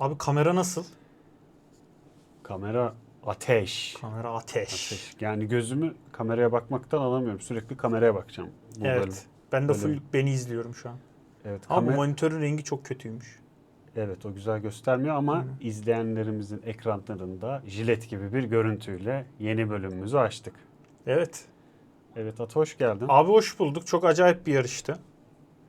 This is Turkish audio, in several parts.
Abi kamera nasıl? Kamera ateş. Kamera ateş. Ateş. Yani gözümü kameraya bakmaktan alamıyorum. Sürekli kameraya bakacağım. Bu Evet. bölüm. Ben de full beni izliyorum şu an. Evet. Ama kamer- monitörün rengi çok kötüymüş. Evet o güzel göstermiyor ama Hı. izleyenlerimizin ekranlarında jilet gibi bir görüntüyle yeni bölümümüzü açtık. Evet. Evet Ata hoş geldin. Abi hoş bulduk. Çok acayip bir yarıştı.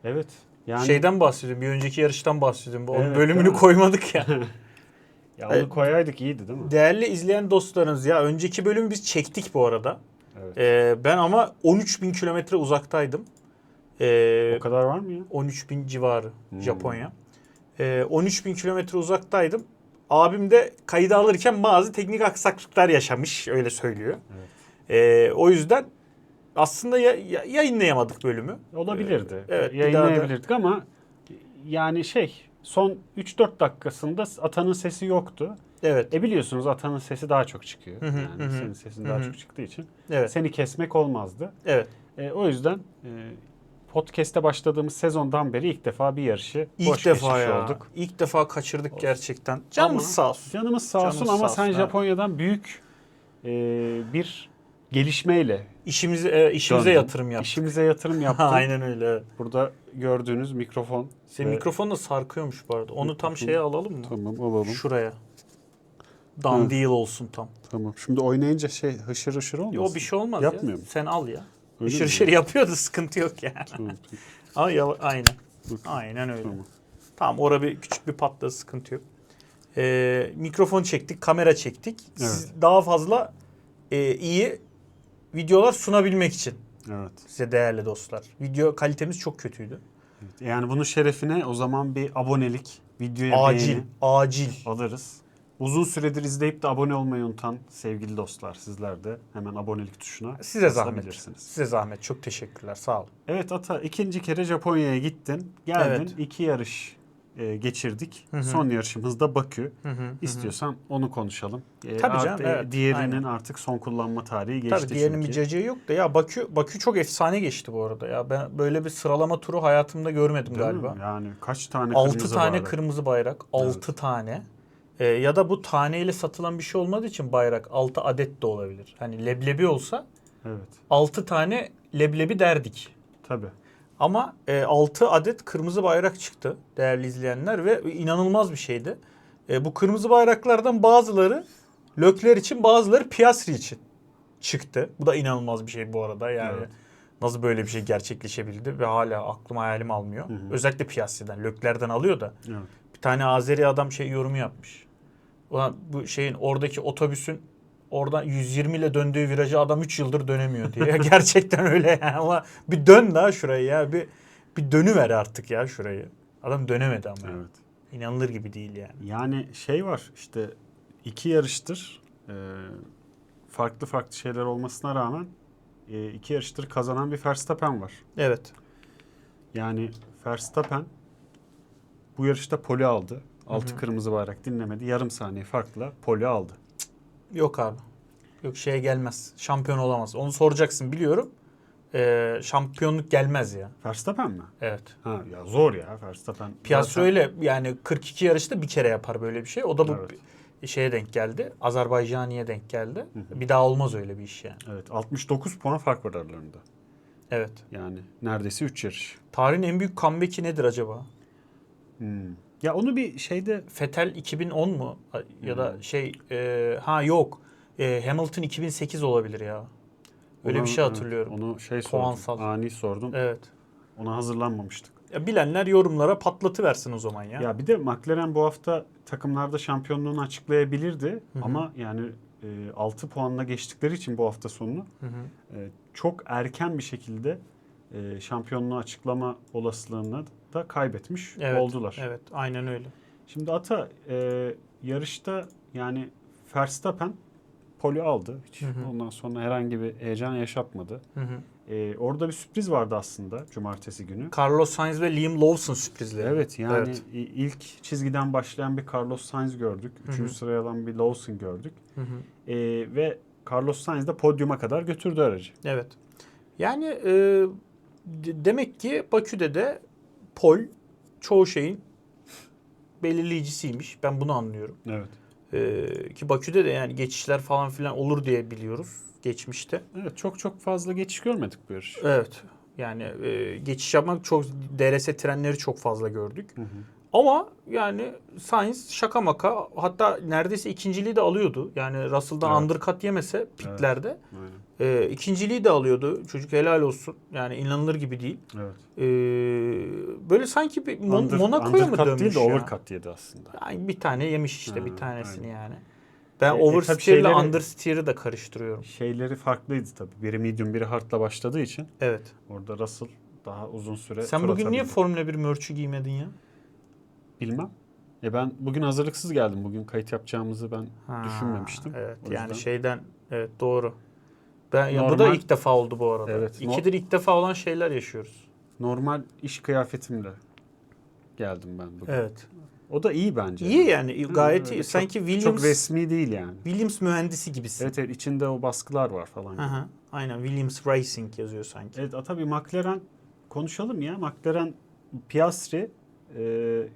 Evet. Yani Şeyden bahsediyorum. Bir önceki yarıştan bahsediyorum. Onun Evet, bölümünü koymadık ya. ya onu Evet. koyaydık iyiydi değil mi? Değerli izleyen dostlarımız ya önceki bölümü biz çektik bu arada. Evet. Ee, ben ama 13 bin kilometre uzaktaydım. Ee, o kadar var mı ya? 13 bin civarı Hmm. Japonya. Ee, 13 bin kilometre uzaktaydım. Abim de kaydı alırken bazı teknik aksaklıklar yaşamış öyle söylüyor. Evet. Ee, o yüzden aslında ya- ya- yayınlayamadık bölümü. Olabilirdi. Evet, daha da- Yayınlayabilirdik ama yani şey son 3-4 dakikasında Atan'ın sesi yoktu. Evet. E biliyorsunuz Atan'ın sesi daha çok çıkıyor. Hı hı, yani hı hı. senin sesin Hı daha çok çıktığı için Evet. seni kesmek olmazdı. Evet. E, o yüzden e, podcast'te başladığımız sezondan beri ilk defa bir yarışı İlk boş defa ya. olduk. İlk defa kaçırdık gerçekten. Canımız Ama- sağ olsun. Canımız sağ olsun Canımız ama sağ sen olsun, Japonya'dan büyük e, bir gelişmeyle İşimizi e, işimize döndün. yatırım yaptık. İşimize yatırım yaptın. Aynen öyle. evet. Burada gördüğünüz mikrofon. Senin ve- mikrofon da sarkıyormuş bu arada. Onu tam şeye alalım mı? Tamam alalım. Şuraya. Dan değil olsun tam. Tamam. Şimdi oynayınca şey hışır hışır olmasın? Yo bir şey olmaz Yapmıyor ya. mu? Sen al ya. Öyle Işır mi? ışır yapıyordu sıkıntı yok yani. Tamam. Al ya aynen. Bakın. Aynen öyle. Tamam. Tamam orada bir küçük bir patladı sıkıntı yok. Ee, mikrofon çektik, kamera çektik. Siz daha fazla e, iyi videolar sunabilmek için Evet. size değerli dostlar. Video kalitemiz çok kötüydü. Evet. Yani bunun şerefine o zaman bir abonelik, videoya Acil, beğeni acil. alırız. Uzun süredir izleyip de abone olmayı unutan sevgili dostlar sizler de hemen abonelik tuşuna Size zahmet. Size zahmet. Çok teşekkürler. Sağ olun. Evet Ata ikinci kere Japonya'ya gittin. Geldin. Evet. iki yarış e, geçirdik. Hı hı. Son yarışımız da Bakü. Hı hı, hı hı. İstiyorsan onu konuşalım. E, Tabii canım, e, evet, Diğerinin aynen. artık son kullanma tarihi geçti Tabii diğerinin bir çünkü. cacığı yok da ya Bakü Bakü çok efsane geçti bu arada ya. Ben böyle bir sıralama turu hayatımda görmedim Değil galiba. mi? Yani kaç tane 6 kırmızı tane bayrak? kırmızı bayrak, 6 tane. Ee, ya da bu taneyle satılan bir şey olmadığı için bayrak 6 adet de olabilir. Hani leblebi olsa Evet. 6 tane leblebi derdik. Tabii. Ama e, 6 adet kırmızı bayrak çıktı değerli izleyenler ve inanılmaz bir şeydi. E, bu kırmızı bayraklardan bazıları Lökler için bazıları Piastri için çıktı. Bu da inanılmaz bir şey bu arada yani. Evet. Nasıl böyle bir şey gerçekleşebildi ve hala aklım hayalim almıyor. Hı hı. Özellikle Piastri'den, Lökler'den alıyor da. Evet. Bir tane Azeri adam şey yorumu yapmış. Ulan bu şeyin oradaki otobüsün oradan 120 ile döndüğü virajı adam 3 yıldır dönemiyor diye. Gerçekten öyle yani. Ama bir dön daha şurayı ya. Bir bir dönüver artık ya şurayı. Adam dönemedi ama. Evet. İnanılır gibi değil yani. Yani şey var işte iki yarıştır e, farklı farklı şeyler olmasına rağmen e, iki yarıştır kazanan bir Verstappen var. Evet. Yani Verstappen bu yarışta poli aldı. Altı hı. kırmızı bayrak dinlemedi. Yarım saniye farkla poli aldı. Yok abi. Yok şeye gelmez. Şampiyon olamaz. Onu soracaksın biliyorum. Ee, şampiyonluk gelmez ya. Verstappen mi? Evet. Ha ya zor ya Verstappen. Piastri öyle yani 42 yarışta bir kere yapar böyle bir şey. O da bu Evet. şeye denk geldi. Azerbaycaniye denk geldi. Bir daha olmaz öyle bir iş yani. Evet 69 puan fark var aralarında. Evet. Yani neredeyse 3 yarış. Tarihin en büyük comeback'i nedir acaba? Hmm. Ya onu bir şeyde Vettel 2010 mu? Ya da Hmm. şey e, ha yok. E, Hamilton 2008 olabilir ya. Öyle ona- bir şey evet, hatırlıyorum. onu şey Puansal. sordum. Ani sordum. Evet. Ona hazırlanmamıştık. Ya bilenler yorumlara patlatıversin o zaman ya. Ya bir de McLaren bu hafta takımlarda şampiyonluğunu açıklayabilirdi Hı hı. ama yani e, 6 puanla geçtikleri için bu hafta sonunu Hı hı. e, çok erken bir şekilde e, şampiyonluğu açıklama olasılığını da kaybetmiş Evet, oldular. Evet, aynen öyle. Şimdi Ata e, yarışta yani Verstappen poli aldı. Hiç Hı hı. ondan sonra herhangi bir heyecan yaşatmadı. Hı hı. E, orada bir sürpriz vardı aslında cumartesi günü. Carlos Sainz ve Liam Lawson sürprizleri. Evet yani Evet. ilk çizgiden başlayan bir Carlos Sainz gördük. Hı hı. Üçüncü sıraya alan bir Lawson gördük. Hı hı. Ee, ve Carlos Sainz de podyuma kadar götürdü aracı. Evet. Yani e, de- demek ki Bakü'de de pol çoğu şeyin belirleyicisiymiş. Ben bunu anlıyorum. Evet. Ee, ki Bakü'de de yani geçişler falan filan olur diye biliyoruz geçmişte. Evet çok çok fazla geçiş görmedik bu yarış. Evet. Yani e, geçiş yapmak çok DRS trenleri çok fazla gördük. Hı hı. Ama yani Sainz şaka maka hatta neredeyse ikinciliği de alıyordu. Yani Russell'dan Evet. undercut yemese pitlerde Aynen. e, ikinciliği de alıyordu. Çocuk helal olsun. Yani inanılır gibi değil. Evet. E, böyle sanki bir Mon- Under- Monaco'ya mı dönmüş değil de overcut yedi aslında. Yani bir tane yemiş işte Ha, bir tanesini aynen. yani. Ben E, e, oversteer ile understeer'ı da karıştırıyorum. Şeyleri farklıydı tabii. Biri medium biri hard'la başladığı için Evet. orada Russell daha uzun süre Sen bugün niye. Formula 1 merch'ü giymedin ya? Bilmem. E ben bugün hazırlıksız geldim. Bugün kayıt yapacağımızı ben Ha, düşünmemiştim. Evet O yani şeyden evet doğru. Ben ya bu da ilk defa oldu bu arada. Evet, İkidir ilk defa olan şeyler yaşıyoruz. normal iş kıyafetimle geldim ben bugün. Evet. O da iyi bence. İyi yani gayet öyle iyi. çok- Sanki Williams Çok resmi değil yani. Williams mühendisi gibisin. Evet evet içinde o baskılar var falan. Hı hı. Aynen Williams Racing yazıyor sanki. Evet tabii McLaren konuşalım ya. McLaren Piastri e,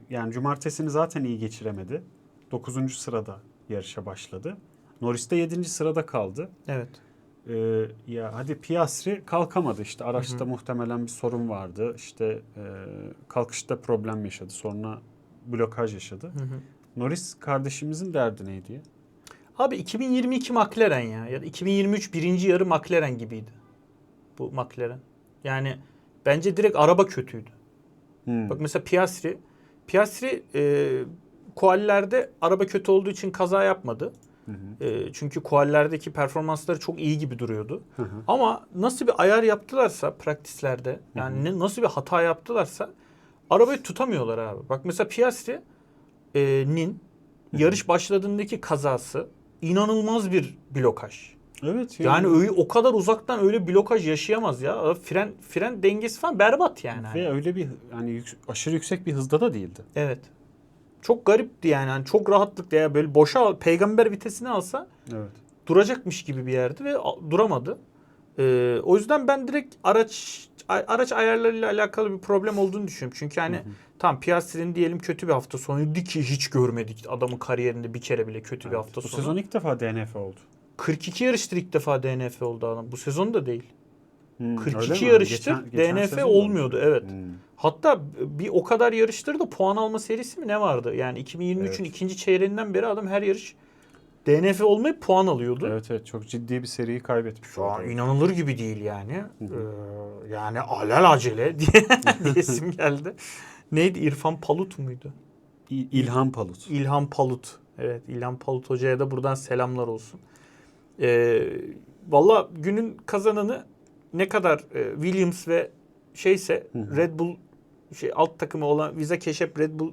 yani cumartesini zaten iyi geçiremedi. 9. sırada yarışa başladı. Norris de 7. sırada kaldı. Evet. E, ya hadi Piastri kalkamadı işte araçta muhtemelen bir sorun vardı. İşte e, kalkışta problem yaşadı. Sonra blokaj yaşadı. Hı hı. Norris kardeşimizin derdi neydi ya? Abi 2022 McLaren ya. Ya da 2023 birinci yarı McLaren gibiydi. Bu McLaren. Yani bence direkt araba kötüydü. Hmm. Bak mesela Piastri. Piastri e, kuallerde araba kötü olduğu için kaza yapmadı. Hı hı. E, çünkü kuallerdeki performansları çok iyi gibi duruyordu. Hı hı. Ama nasıl bir ayar yaptılarsa praktislerde yani ne, nasıl bir hata yaptılarsa arabayı tutamıyorlar abi. Bak mesela Piastri'nin yarış başladığındaki kazası inanılmaz bir blokaj. Evet. Yani öyle, o kadar uzaktan öyle blokaj yaşayamaz ya. Fren fren dengesi falan berbat yani. Ve öyle bir hani yük- aşırı yüksek bir hızda da değildi. Evet. Çok garipti yani. yani çok rahatlıkla ya böyle boşa peygamber vitesini alsa Evet. duracakmış gibi bir yerdi ve duramadı. Ee, o yüzden ben direkt araç araç ayarlarıyla alakalı bir problem olduğunu düşünüyorum. Çünkü hani tam Piastri'nin diyelim kötü bir hafta sonuydu ki hiç görmedik adamın kariyerinde bir kere bile kötü bir Evet. hafta Bu sonu. sezon ilk defa DNF oldu. 42 yarıştır ilk defa DNF oldu adam. Bu sezon da değil. Hmm, 42 öyle mi? yarıştır Geçen- geçen DNF olmuyordu olmuş. evet. Hmm. Hatta bir o kadar yarıştır da puan alma serisi mi ne vardı? Yani 2023'ün Evet. ikinci çeyreğinden beri adam her yarış DNF olmayıp puan alıyordu. Evet evet çok ciddi bir seriyi kaybetmiş. Şu an inanılır gibi değil yani. Ee, yani alel acele diye diyesim geldi. Neydi? İrfan Palut muydu? İ- İlhan Palut. İlhan Palut. Evet İlhan Palut Hoca'ya da buradan selamlar olsun. Ee, Valla günün kazananı ne kadar e, Williams ve şeyse Hı hı. Red Bull şey alt takımı olan Visa Keşep Red Bull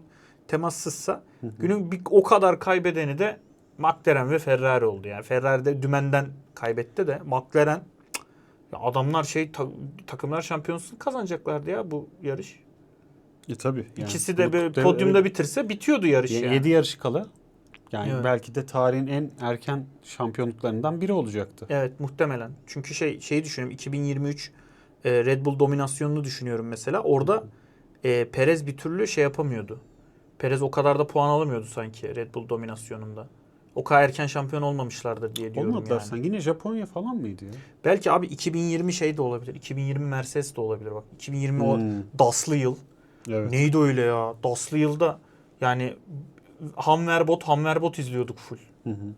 temassızsa günün bir, o kadar kaybedeni de McLaren ve Ferrari oldu yani. Ferrari de dümenden kaybetti de McLaren ya adamlar şey ta- takımlar şampiyonasını kazanacaklardı ya bu yarış. E tabii. yani İkisi de böyle podyumda bitirse bitiyordu yarış Ye- yani. Yedi yarışı kala. Yani Evet. belki de tarihin en erken şampiyonluklarından biri olacaktı. Evet muhtemelen. Çünkü şey şeyi düşünüyorum 2023 e, Red Bull dominasyonunu düşünüyorum mesela. Orada e, Perez bir türlü şey yapamıyordu. Perez o kadar da puan alamıyordu sanki Red Bull dominasyonunda. O kadar erken şampiyon olmamışlardır diye diyorum Olmadılar yani. sanki. Yine Japonya falan mıydı ya? Belki abi 2020 şey de olabilir. 2020 Mercedes de olabilir bak. 2020 o Hmm. DAS'lı yıl. Evet. Neydi öyle ya? DAS'lı yılda yani Hammerbot Hammerbot izliyorduk full. Hı hı.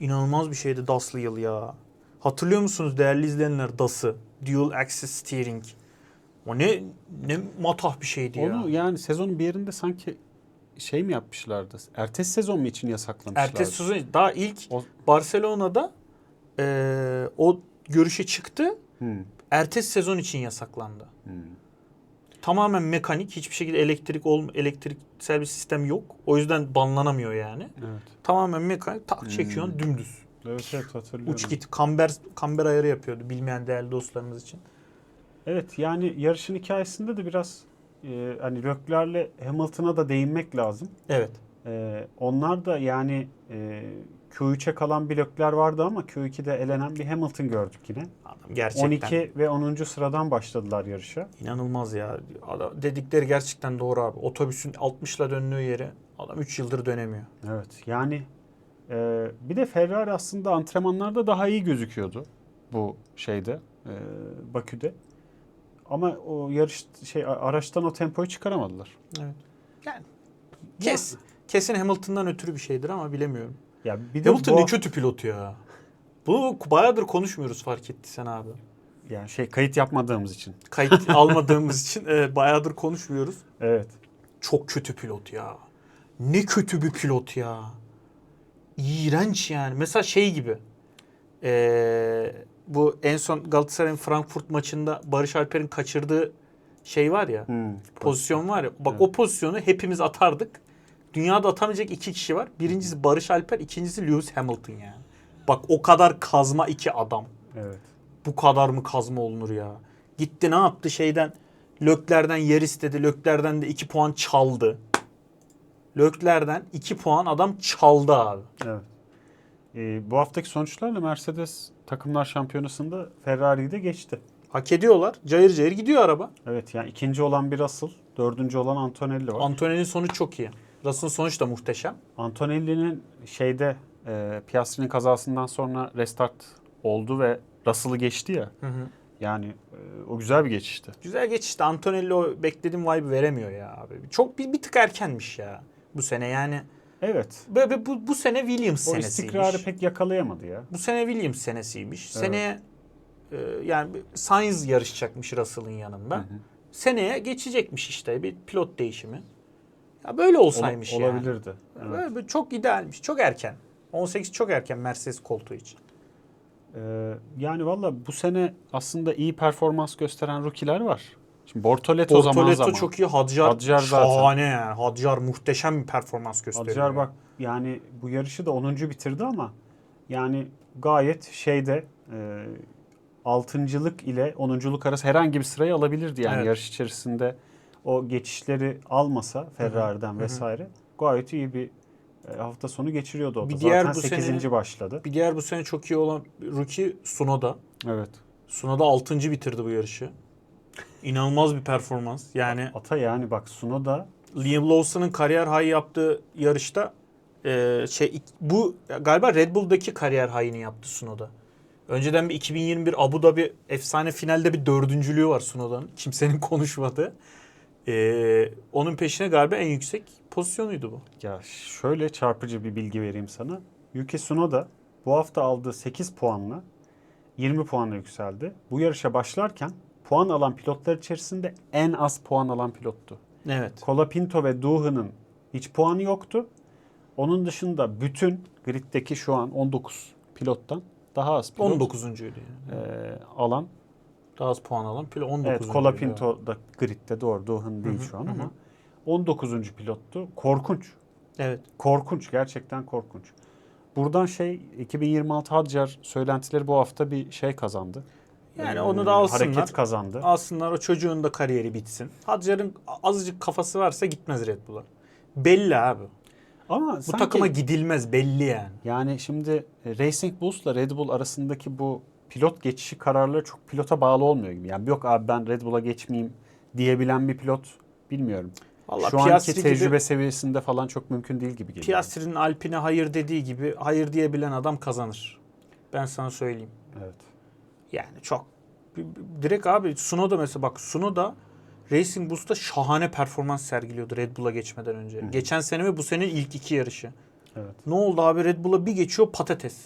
İnanılmaz bir şeydi DAS'lı yıl ya. Hatırlıyor musunuz değerli izleyenler DAS'ı? Dual Axis Steering. O ne ne matah bir şeydi ya. Onu yani sezonun bir yerinde sanki şey mi yapmışlardı? Ertesi sezon mu için yasaklamışlardı? Ertesi sezon daha ilk O- Barcelona'da eee, o görüşe çıktı. Hmm. Ertesi sezon için yasaklandı. Hmm. Tamamen mekanik, hiçbir şekilde elektrik ol elektriksel bir sistem yok. O yüzden banlanamıyor yani. Evet. Tamamen mekanik, tak çekiyorsun Hmm. dümdüz. Evet evet hatırlıyorum. Uç git. Kamber kamber ayarı yapıyordu bilmeyen değerli dostlarımız için. Evet yani yarışın hikayesinde de biraz e, hani Leclerc'le Hamilton'a da değinmek lazım. Evet. E, onlar da yani e, Q3'e kalan Leclerc vardı ama Q2'de elenen bir Hamilton gördük yine. Adam gerçekten 12 ve 10. sıradan başladılar yarışa. inanılmaz ya. Adam- dedikleri gerçekten doğru abi. Otobüsün 60'la döndüğü yeri Adam 3 yıldır dönemiyor. Evet yani e, bir de Ferrari aslında antrenmanlarda daha iyi gözüküyordu bu şeyde e, Bakü'de. Ama o yarış şey araçtan o tempoyu çıkaramadılar. Evet. Yani kes, kesin Hamilton'dan ötürü bir şeydir ama bilemiyorum. Ya bir de Hamilton bu, ne kötü pilot ya. Bunu bayağıdır konuşmuyoruz fark ettiysen abi. yani şey kayıt yapmadığımız için. Kayıt almadığımız için evet, bayağıdır konuşmuyoruz. Evet. Çok kötü pilot ya. Ne kötü bir pilot ya. İğrenç yani. Mesela şey gibi. Ee, bu en son Galatasaray'ın Frankfurt maçında Barış Alper'in kaçırdığı şey var ya. Hmm. pozisyon var ya. Bak Evet. o pozisyonu hepimiz atardık. Dünyada atamayacak iki kişi var. Birincisi Barış Alper, ikincisi Lewis Hamilton yani. Bak o kadar kazma iki adam. Evet. Bu kadar mı kazma olunur ya? Gitti ne yaptı şeyden? Löklerden yer istedi. Löklerden de 2 puan çaldı. Löklerden 2 puan adam çaldı abi. Evet. E, bu haftaki sonuçlarla Mercedes takımlar şampiyonasında Ferrari'yi de geçti. Hak ediyorlar. Cayır cayır gidiyor araba. Evet yani ikinci olan bir Russell, dördüncü olan Antonelli var. Antonelli'nin sonuç çok iyi. Russell'ın sonuç da muhteşem. Antonelli'nin şeyde e, Piastri'nin kazasından sonra restart oldu ve Russell'ı geçti ya. Hı hı. Yani e, o güzel bir geçişti. Güzel geçişti. Antonelli o beklediğim vibe veremiyor ya abi. Çok bir, bir tık erkenmiş ya bu sene yani. Evet. Böyle bu, bu sene Williams O senesiymiş. istikrarı pek yakalayamadı ya. Bu sene Williams senesiymiş. Evet. Seneye e, yani Sainz yarışacakmış Russell'ın yanında. Hı hı. Seneye geçecekmiş işte bir pilot değişimi. Ya böyle olsaymış Ola- yani. Olabilirdi. Evet. Böyle, böyle çok idealmiş. Çok erken. 18 çok erken Mercedes koltuğu için. Ee, yani valla bu sene aslında iyi performans gösteren rookie'ler var. Şimdi Bortoleto, zaman Bortoletto zaman. çok iyi. Hadjar, Hadjar zaten. şahane yani. Hadjar muhteşem bir performans gösteriyor. Adjar bak yani bu yarışı da 10. bitirdi ama yani gayet şeyde e, altıncılık ile onunculuk arası herhangi bir sırayı alabilirdi yani Evet. yarış içerisinde o geçişleri almasa Ferrari'den vesaire gayet iyi bir e, hafta sonu geçiriyordu o da. Bir diğer Zaten bu 8. sene- başladı. Bir diğer bu sene çok iyi olan rookie Sunoda. Evet. Sunoda 6. bitirdi bu yarışı. İnanılmaz bir performans. Yani Ata yani bak Sunoda Liam Lawson'ın kariyer high yaptığı yarışta e, şey bu galiba Red Bull'daki kariyer high'ini yaptı Sunoda. Önceden bir 2021 Abu Dhabi efsane finalde bir dördüncülüğü var Sunoda'nın. Kimsenin konuşmadığı. E, onun peşine galiba en yüksek pozisyonuydu bu. Ya şöyle çarpıcı bir bilgi vereyim sana. Yuki Tsunoda bu hafta aldığı 8 puanla 20 puana yükseldi. Bu yarışa başlarken puan alan pilotlar içerisinde en az puan alan pilottu. Evet. Colapinto ve Doohan'ın hiç puanı yoktu. Onun dışında bütün griddeki şu an 19 pilottan daha az pilot 19.'uydu yani. e, alan. Daha az puan alan pilot 19. Evet Colapinto da gridde doğru Doohan değil Hı hı, şu an hı hı. ama 19. pilottu. Korkunç. Evet. Korkunç, gerçekten korkunç. Buradan şey 2026 Hadjar söylentileri bu hafta bir şey kazandı. Yani Ee, onu da alsınlar. Hareket kazandı. Alsınlar o çocuğun da kariyeri bitsin. Hadjar'ın azıcık kafası varsa gitmez Red Bull'a. Belli abi. Ama Bu sanki, takıma gidilmez belli yani. yani şimdi e, Racing Bulls'la Red Bull arasındaki bu pilot geçişi kararları çok pilota bağlı olmuyor gibi. Yani yok abi ben Red Bull'a geçmeyeyim diyebilen bir pilot bilmiyorum. Vallahi Şu anki Piastri gibi- tecrübe seviyesinde falan çok mümkün değil gibi geliyor. Piastri'nin Alpine hayır dediği gibi hayır diyebilen adam kazanır. Ben sana söyleyeyim. Evet. Yani çok direkt abi Sunoda mesela bak Sunoda Racing Bulls'ta şahane performans sergiliyordu Red Bull'a geçmeden önce. Geçen sene ve bu sene ilk iki yarışı. Evet. Ne oldu abi Red Bull'a bir geçiyor patates.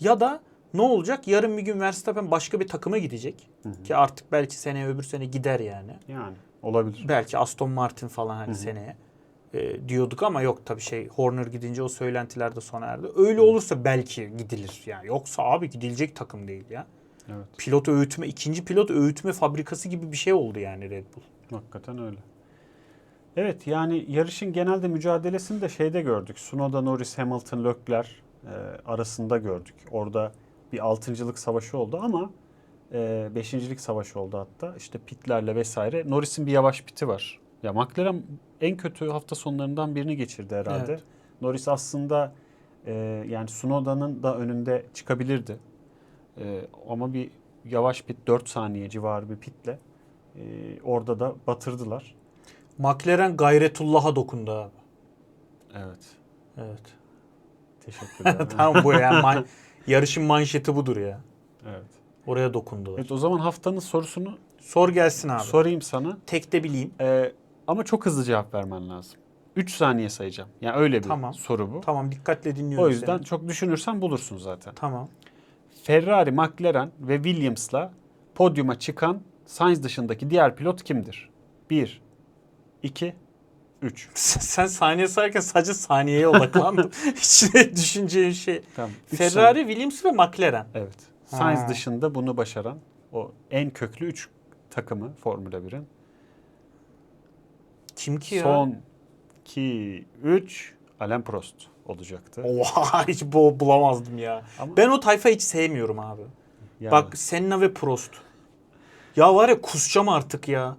Ya da ne olacak? Yarın bir gün Verstappen başka bir takıma gidecek. Ki artık belki seneye öbür sene gider yani. Yani olabilir. Belki Aston Martin falan hani seneye e, diyorduk ama yok tabii şey Horner gidince o söylentiler de sona erdi. Öyle olursa belki gidilir. Yani yoksa abi gidilecek takım değil ya. Evet. Pilot öğütme, ikinci pilot öğütme fabrikası gibi bir şey oldu yani Red Bull. Hakikaten öyle. Evet yani yarışın genelde mücadelesini de şeyde gördük. Sunoda, Norris, Hamilton, Leclerc e, arasında gördük. Orada bir altıncılık savaşı oldu ama e, beşincilik savaşı oldu hatta. İşte pitlerle vesaire. Norris'in bir yavaş piti var. Ya McLaren en kötü hafta sonlarından birini geçirdi herhalde. Evet. Norris aslında e, yani Sunoda'nın da önünde çıkabilirdi. E, ama bir yavaş pit 4 saniye civarı bir pitle e, orada da batırdılar. McLaren Gayretullah'a dokundu abi. Evet. Evet. Teşekkür ederim. tamam bu ya. Man- yarışın manşeti budur ya. Evet. Oraya dokundular. Evet o zaman haftanın sorusunu Sor gelsin abi. sorayım sana. Tek de bileyim. Ee, ama çok hızlı cevap vermen lazım. 3 saniye sayacağım. Yani öyle bir Tamam. soru bu. Tamam dikkatle dinliyorum O yüzden seni. çok düşünürsen bulursun zaten. Tamam. Ferrari, McLaren ve Williams'la podyuma çıkan Sainz dışındaki diğer pilot kimdir? 1, 2, 3. Sen saniye sayarken sadece saniyeye odaklandın. Hiç düşüneceğin şey. Tamam. üç Ferrari, saniye. Williams ve McLaren. Evet. Sainz Ha. dışında bunu başaran o en köklü 3 takımı Formula 1'in. Kim ki ya? Son 2, 3 Alain Prost olacaktı. Oha hiç bu bulamazdım ya. Ama Ben o tayfa hiç sevmiyorum abi. yani- Bak Senna ve Prost. Ya var ya kusacağım artık ya.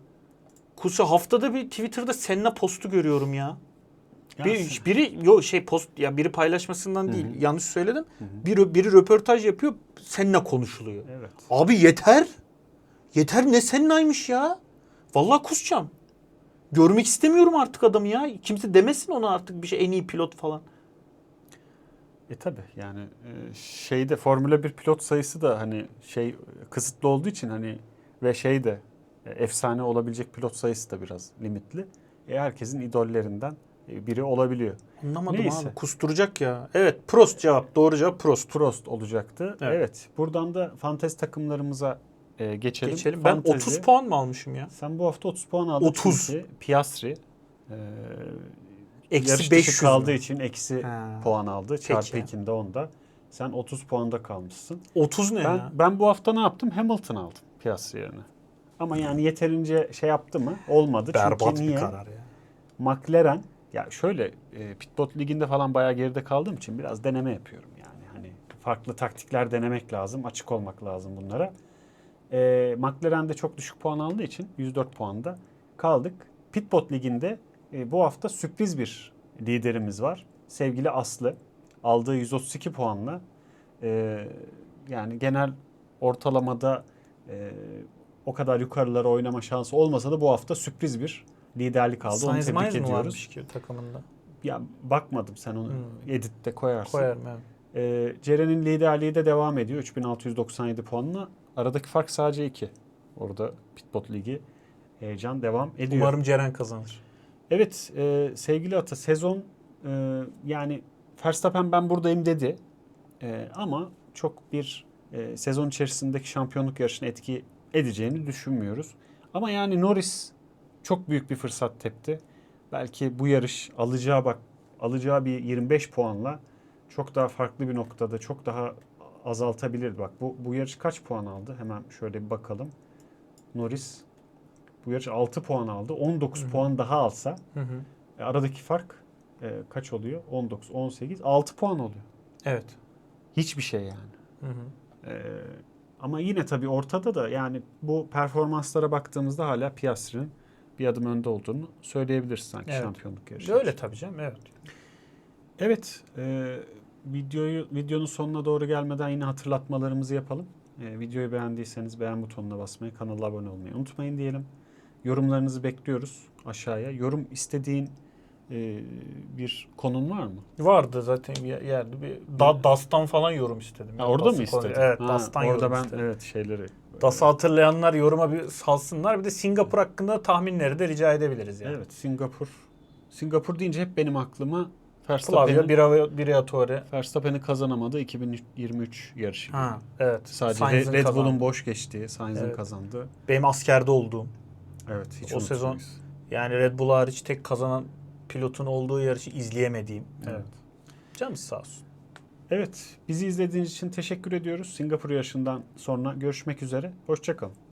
Kusa haftada bir Twitter'da Senna postu görüyorum ya. Bir, biri yo şey post ya biri paylaşmasından değil. hı. Yanlış söyledim. Hı hı. Biri biri röportaj yapıyor. Senna konuşuluyor. Evet. Abi yeter. Yeter ne Senna'ymış ya. Vallahi kusacağım. Görmek istemiyorum artık adamı ya. Kimse demesin ona artık bir şey en iyi pilot falan. E tabi yani e, şeyde Formula 1 pilot sayısı da hani şey kısıtlı olduğu için hani ve şey de efsane olabilecek pilot sayısı da biraz limitli. E, herkesin idollerinden e, biri olabiliyor. Anlamadım Neyse. abi. Kusturacak ya. Evet Prost cevap. Doğru cevap Prost. Prost olacaktı. Evet. Evet. Buradan da fantezi takımlarımıza e, geçelim. Geçelim. Ben Fantezi- 30 puan mı almışım ya? Sen bu hafta 30 puan aldın 30. çünkü Piastri e, Eksi yarış dışı 500 kaldığı mü? için eksi Ha. puan aldı. Çarpı Peki. 2'nde onda. Sen 30 puanda kalmışsın. 30 ne Ben ya? ben bu hafta ne yaptım? Hamilton aldım Piastri yerine. Ama yani yeterince şey yaptı mı? Olmadı. Berbat Çünkü bir niye? karar ya. McLaren ya şöyle e, Pitbot liginde falan bayağı geride kaldığım için biraz deneme yapıyorum yani. Hani farklı taktikler denemek lazım. Açık olmak lazım bunlara. E, McLaren de çok düşük puan aldığı için 104 puanda kaldık. Pitbot liginde e, bu hafta sürpriz bir liderimiz var. Sevgili Aslı aldığı 132 puanla e, yani genel ortalamada e, o kadar yukarılara oynama şansı olmasa da bu hafta sürpriz bir liderlik aldı. Onu Sainz tebrik Miles mi ediyoruz. varmış ki takımında? Ya bakmadım sen onu Hmm. editte koyarsın. Koyarım evet. Ee, Ceren'in liderliği de devam ediyor 3697 puanla. Aradaki fark sadece 2. Orada Pitbot Ligi heyecan devam ediyor. Umarım Ceren kazanır. Evet e, sevgili Ata sezon e, yani Verstappen ben buradayım dedi. E, ama çok bir e, sezon içerisindeki şampiyonluk yarışına etki edeceğini düşünmüyoruz. Ama yani Norris çok büyük bir fırsat tepti. Belki bu yarış alacağı bak alacağı bir 25 puanla çok daha farklı bir noktada çok daha azaltabilirdi. Bak bu bu yarış kaç puan aldı? Hemen şöyle bir bakalım. Norris bu yarış 6 puan aldı. 19 Hı hı. puan daha alsa Hı hı. e, aradaki fark e, kaç oluyor? 19, 18, 6 puan oluyor. Evet. Hiçbir şey yani. Hı hı. E, ama yine tabii ortada da yani bu performanslara baktığımızda hala Piastri'nin bir adım önde olduğunu söyleyebiliriz sanki Evet. şampiyonluk yarışı. Öyle tabii canım evet. Evet, e, videoyu videonun sonuna doğru gelmeden yine hatırlatmalarımızı yapalım. E, videoyu beğendiyseniz beğen butonuna basmayı, kanala abone olmayı unutmayın diyelim. Yorumlarınızı bekliyoruz aşağıya. Yorum istediğin e, bir konun var mı? Vardı zaten bir yerde bir da, Das'tan falan yorum istedim. Ha, orada mı konuyu- istedin? Evet, Ha, Das'tan Orada yorum ben istedim. evet şeyleri DAS'ı hatırlayanlar yoruma bir salsınlar. Bir de Singapur hakkında tahminleri de rica edebiliriz yani. Evet, Singapur. Singapur deyince hep benim aklıma Flavio Verstappen'in Bira- Briatore. Verstappen'in kazanamadığı 2023 yarışı. Ha, evet. Sadece Sainz'in Red kazandı. Bull'un boş geçtiği, Sainz'in Evet. kazandığı. Benim askerde olduğum. Evet, hiç O sezon-. Yani Red Bull hariç tek kazanan pilotun olduğu yarışı izleyemediğim. Evet. Canımız sağ olsun. Evet, bizi izlediğiniz için teşekkür ediyoruz. Singapur yarışından sonra görüşmek üzere. Hoşçakalın.